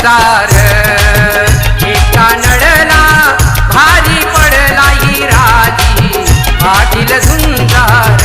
अंगार एका नडला भारी पडला ही राजी. पाटील झुंजार.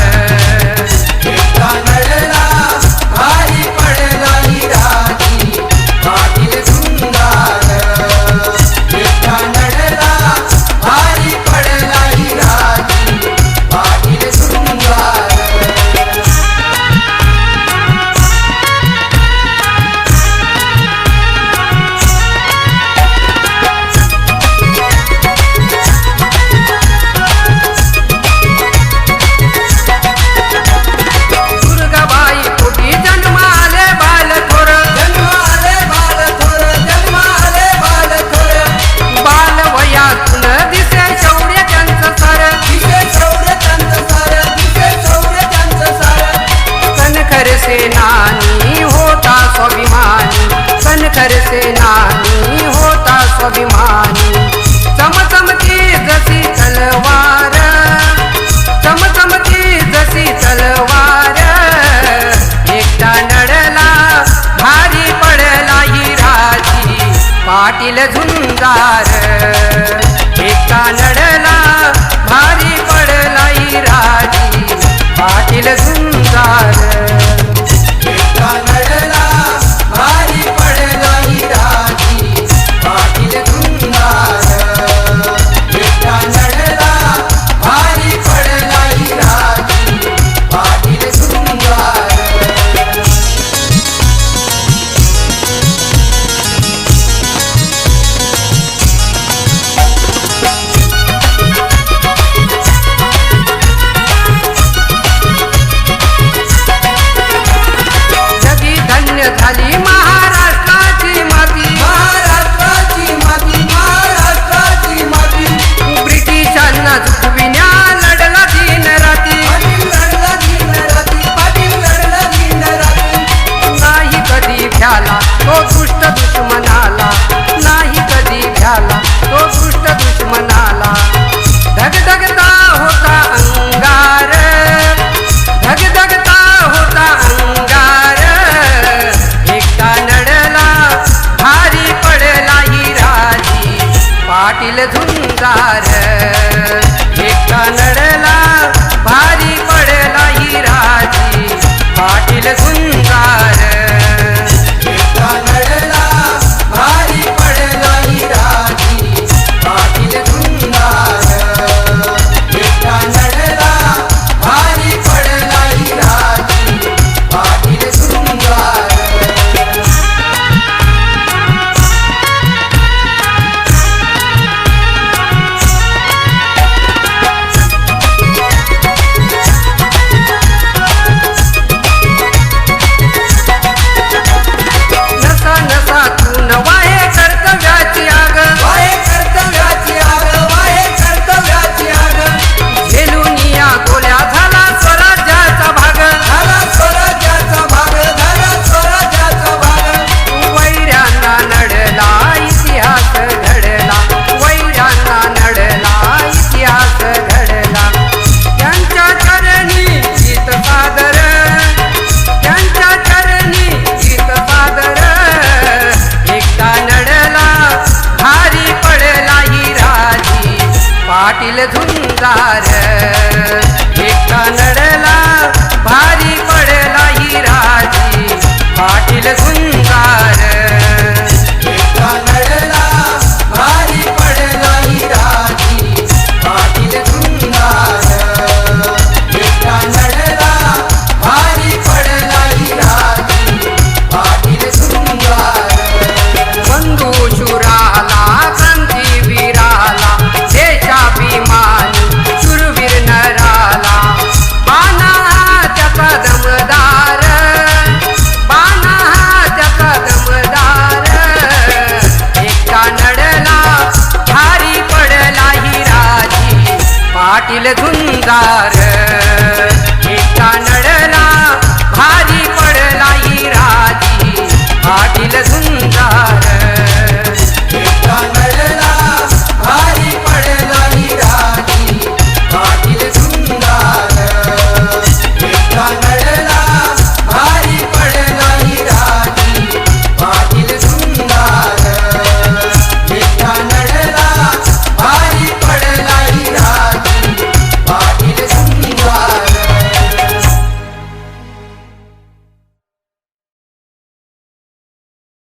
पाणी चमचमते जशी तलवार चमचमते जशी तलवार. एकदा नडला भारी पडला हिराची पाटील झुंजार. एकदा नडला भारी पडला राजी पाटील झुंजार. एकदा नडला pasar. अंगार नडला भारी पडला ही राजी पाटील झुंजार.